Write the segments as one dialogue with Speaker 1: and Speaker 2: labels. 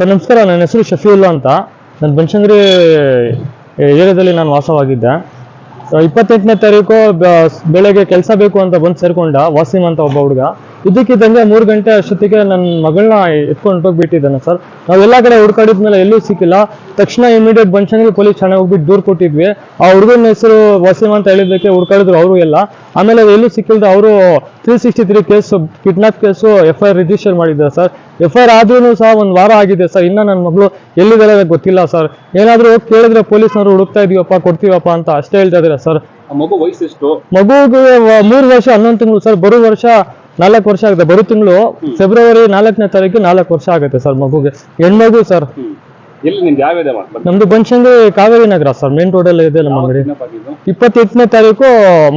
Speaker 1: Sir ನಮಸ್ಕಾರ ನನ್ನ ಹೆಸರು ಶಫೀವುಲ್ಲಾ ಅಂತ. ನಾನು ಬನಶಂಕರಿ ಏರಿಯಾದಲ್ಲಿ ನಾನು ವಾಸವಾಗಿದ್ದೆ. ಇಪ್ಪತ್ತೆಂಟನೇ ತಾರೀಕು ಬೆಳಗ್ಗೆ ಕೆಲಸ ಬೇಕು ಅಂತ ಬಂದು ಸೇರಿಕೊಂಡ, ವಾಸಿಮ್ ಅಂತ ಒಬ್ಬ ಹುಡುಗ. ಇದಕ್ಕಿದ್ದಂಗೆ ಮೂರು ಗಂಟೆ ಅಷ್ಟೊತ್ತಿಗೆ ನನ್ನ ಮಗಳನ್ನ ಎತ್ಕೊಂಡು ಹೋಗ್ಬಿಟ್ಟಿದ್ದಾನೆ ಸರ್. ನಾವೆಲ್ಲ ಕಡೆ ಹುಡ್ಕಾಡಿದ್ಮೇಲೆ ಎಲ್ಲೂ ಸಿಕ್ಕಿಲ್ಲ. ತಕ್ಷಣ ಇಮಿಡಿಯೇಟ್ ಬನಶಂಕರಿ ಪೊಲೀಸ್ ಠಾಣೆ ಹೋಗ್ಬಿಟ್ಟು ದೂರು ಕೊಟ್ಟಿದ್ವಿ. ಆ ಹುಡುಗನ ಹೆಸರು ವಸೀಮ್ ಅಂತ ಹೇಳಿದ್ದಕ್ಕೆ ಹುಡ್ಕಾಡಿದ್ರು ಅವರು ಎಲ್ಲ. ಆಮೇಲೆ ಅದು ಎಲ್ಲೂ ಸಿಕ್ಕಿಲ್ಲ ಅವರು three sixty three case kidnap case F I R register ಮಾಡಿದ್ದಾರೆ ಸರ್. ಎಫ್ ಐ ಆರ್ ಆದ್ರೂ ಸಹ ಒಂದು ವಾರ ಆಗಿದೆ ಸರ್. ಇನ್ನೂ ನನ್ನ ಮಗಳು ಎಲ್ಲಿದ್ದಾರೆ ಗೊತ್ತಿಲ್ಲ ಸರ್. ಏನಾದರೂ ಹೋಗಿ ಕೇಳಿದ್ರೆ ಪೊಲೀಸ್ನವರು ಹುಡುಕ್ತಾ ಇದೀವಪ್ಪ ಕೊಡ್ತೀವಪ್ಪ ಅಂತ ಅಷ್ಟೇ ಹೇಳ್ತಾ ಇದ್ದಾರೆ ಸರ್.
Speaker 2: ಮಗು ವಯಸ್ಸು ಎಷ್ಟು
Speaker 1: ಮಗುಗೆ ಮೂರು ವರ್ಷ ಹನ್ನೊಂದು ತಿಂಗಳು ಸರ್. ಬರೋ ವರ್ಷ ನಾಲ್ಕು ವರ್ಷ ಆಗುತ್ತೆ. ಬರೋ ತಿಂಗಳು ಫೆಬ್ರವರಿ ನಾಲ್ಕನೇ ತಾರೀಕು ನಾಲ್ಕು ವರ್ಷ ಆಗುತ್ತೆ ಸರ್ ಮಗುಗೆ. ಹೆಣ್ಮಗು ಸರ್.
Speaker 2: ಎಲ್ಲಿ ನಿಮ್ದು ಯಾವ ಇದೆ ಮಾಡ್ಬೇಕು
Speaker 1: ನಮ್ದು ಬನಶಂಕರಿ ಕಾವೇರಿ ನಗರ ಸರ್ ಮೇನ್ ರೋಡಲ್ಲಿ ಇದೆ ನಮ್ಮ ಅಂಗಡಿ. ಇಪ್ಪತ್ತೆಂಟನೇ ತಾರೀಕು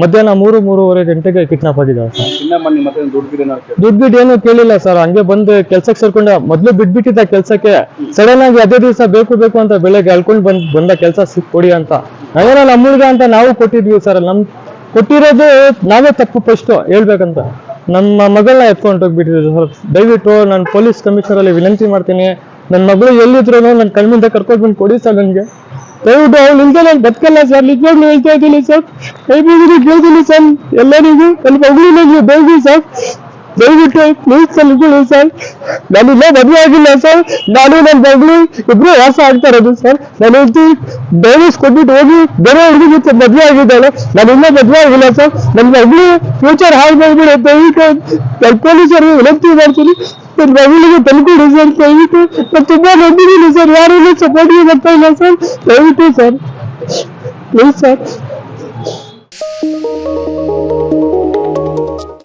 Speaker 1: ಮಧ್ಯಾಹ್ನ ಮೂರು ಮೂರುವರೆ ಗಂಟೆಗೆ ಕಿಡ್ನಾಪ್ ಆಗಿದ್ದಾರೆ ಸರ್.
Speaker 2: ಮತ್ತೆ ದುಡ್ಡು
Speaker 1: ಏನು ಕೇಳಿಲ್ಲ ಸರ್. ಹಂಗೆ ಬಂದು ಕೆಲ್ಸಕ್ಕೆ ಸೇರ್ಕೊಂಡ. ಮೊದ್ಲು ಬಿಟ್ಬಿಟ್ಟಿದ್ದ ಕೆಲ್ಸಕ್ಕೆ. ಸಡನ್ ಆಗಿ ಅದೇ ದಿವಸ ಬೇಕು ಬೇಕು ಅಂತ ಬೆಳಗ್ಗೆ ಅಳ್ಕೊಂಡು ಬಂದ್ ಬಂದ ಕೆಲಸ ಸಿಕ್ಕೊಡಿ ಅಂತ. ನಾವೇನೋ ನಮ್ಮ ಹುಡುಗ ಅಂತ ನಾವು ಕೊಟ್ಟಿದ್ವಿ ಸರ್. ನಮ್ ಕೊಟ್ಟಿರೋದು ನಾವೇ ತಪ್ಪು ಫಸ್ಟ್ ಹೇಳ್ಬೇಕಂತ. ನಮ್ಮ ಮಗಳನ್ನ ಎತ್ಕೊಂಡು ಹೋಗ್ಬಿಟ್ಟಿದ್ರು ಸರ್. ದಯವಿಟ್ಟು ನಾನು ಪೊಲೀಸ್ ಕಮಿಷನರ್ ಅಲ್ಲಿ ವಿನಂತಿ ಮಾಡ್ತೀನಿ. ನನ್ನ ಮಗಳು ಎಲ್ಲಿದ್ರು ನನ್ನ ಕಣ್ಮಿಂದ ಕರ್ಕೊಂಡು ಬಂದು ಕೊಡಿ ಸರ್ ನನಗೆ. ದಯವಿಟ್ಟು ಅವ್ಳು ಇಲ್ದೆ ನಾನು ಬದುಕಲ್ಲ ಸರ್. ನಿಜವಾಗ್ಲೂ ಹೇಳ್ತಾ ಇದ್ದೀನಿ ಸರ್. ಕೇಳ್ತೀನಿ ಸರ್. ಎಲ್ಲರಿಗೂ ನನ್ನ ಮಗಳು ಬೇಕು ಸರ್. ದಯವಿಟ್ಟು ಪ್ಲೀಸ್ ಕಲ್ಕೊಳ್ಳಿ ಸರ್ ನಾನು ಇನ್ನೂ ಮದುವೆ ಆಗಿಲ್ಲ ಸರ್ ನಾನು ನನ್ನ ಮಗಳು ಇಬ್ರು ವಾಸ ಆಗ್ತಾ ಇರೋದು ಸರ್ ನಾನು ಹೇಳ್ತಿ ಡೈವರ್ಸ್ ಕೊಟ್ಬಿಟ್ಟು ಹೋಗಿ ಬೇರೆ ಹುಡುಗಿ ಜೊತೆ ಮದುವೆ ಆಗಿದ್ದಾಳೆ ನಾನು ಇನ್ನೂ ಮದುವೆ ಆಗಿಲ್ಲ ಸರ್ ನನ್ನ ಮಗಳು ಫ್ಯೂಚರ್ ಹಾಳು ಮಾಡ್ಬಿಡಿ ದಯವಿಟ್ಟು ನಾನು ಪೊಲೀಸರಿಗೆ ವಿನಂತಿ ಮಾಡ್ತೀನಿ ನನ್ನ ಮಗಳಿಗೆ ತಂದ್ಕೊಡಿ ಸರ್ ದಯವಿಟ್ಟು ನಾನು ತುಂಬಾ ನಂಬಿದ್ದೀನಿ ಸರ್ ಯಾರೂ ಸಪೋರ್ಟ್ಗೆ ಬರ್ತಾ ಇಲ್ಲ ಸರ್ ದಯವಿಟ್ಟು ಸರ್ ಪ್ಲೀಸ್ ಸರ್